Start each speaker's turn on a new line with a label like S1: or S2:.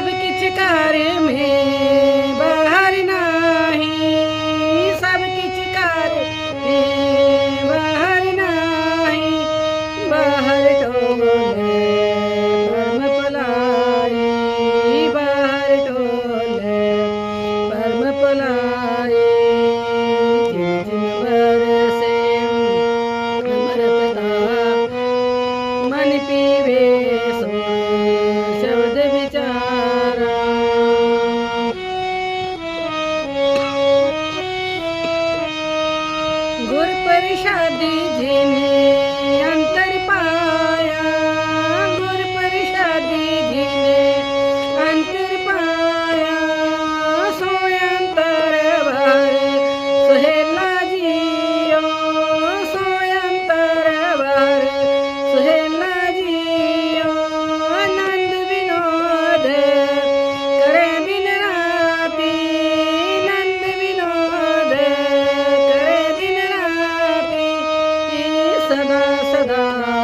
S1: सब किछ कार्य में बाहर नाही। सब किछ कार्य में बाहर नाही। बाहर टोले परम पलाई। बाहर टोले परम पलाई। जिम जिम बरसे अमृत मन पीवे। गुरपरिषादी जिने अंतरपाया।